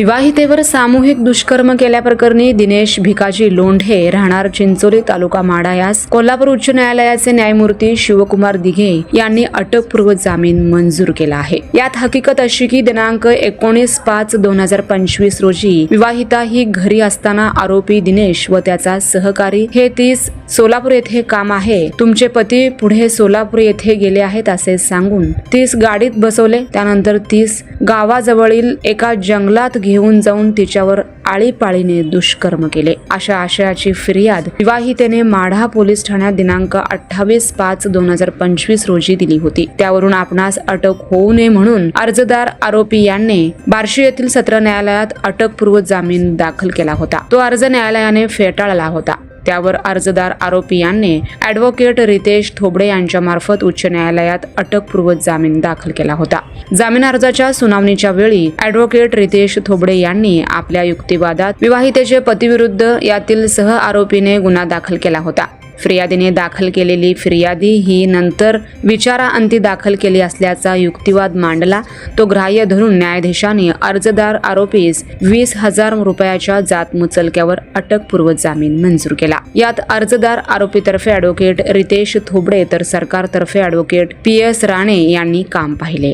विवाहितेवर सामूहिक दुष्कर्म केल्याप्रकरणी दिनेश भिकाजी लोंढे राहणार चिंचोली तालुका माडा यास कोल्हापूर उच्च न्यायालयाचे न्यायमूर्ती शिवकुमार दिघे यांनी अटकपूर्व जामीन मंजूर केला आहे. यात हकीकत अशी की दिनांक एकोणीस पाच दोन हजार पंचवीस रोजी विवाहिता ही घरी असताना आरोपी दिनेश व त्याचा सहकारी हे तीस सोलापूर येथे काम आहे. तुमचे पती पुढे सोलापूर येथे गेले आहेत असे सांगून तीस गाडीत बसवले. त्यानंतर तीस गावाजवळील एका जंगलात घेऊन जाऊन तिच्यावर आळीपाळीने दुष्कर्म केले. अशा आशयाची फिर्याद विवाहितेने माढा पोलीस ठाण्यात दिनांक अठ्ठावीस पाच दोन हजार पंचवीस रोजी दिली होती. त्यावरून आपणास अटक होऊ नये म्हणून अर्जदार आरोपी यांनी बार्शी येथील सत्र न्यायालयात अटकपूर्व जामीन दाखल केला होता. तो अर्ज न्यायालयाने फेटाळला होता. त्यावर अर्जदार आरोपी यांनी ॲडव्होकेट रितेश थोबडे यांच्या मार्फत उच्च न्यायालयात अटकपूर्व जामीन दाखल केला होता. जामीन अर्जाच्या सुनावणीच्या वेळी ॲडव्होकेट रितेश थोबडे यांनी आपल्या युक्तिवादात विवाहितेचे पतीविरुद्ध यातील सह आरोपीने गुन्हा दाखल केला होता. फिर्यादीने दाखल केलेली फिर्यादी ही नंतर विचाराअंती दाखल केली असल्याचा युक्तिवाद मांडला तो ग्राह्य धरून न्यायाधीशाने अर्जदार आरोपीस वीस हजार रुपयाच्या जात मुचलक्यावर अटकपूर्व जामीन मंजूर केला. यात अर्जदार आरोपीतर्फे ॲडव्होकेट रितेश थोबडे तर सरकारतर्फे ॲडव्होकेट पी एस राणे यांनी काम पाहिले.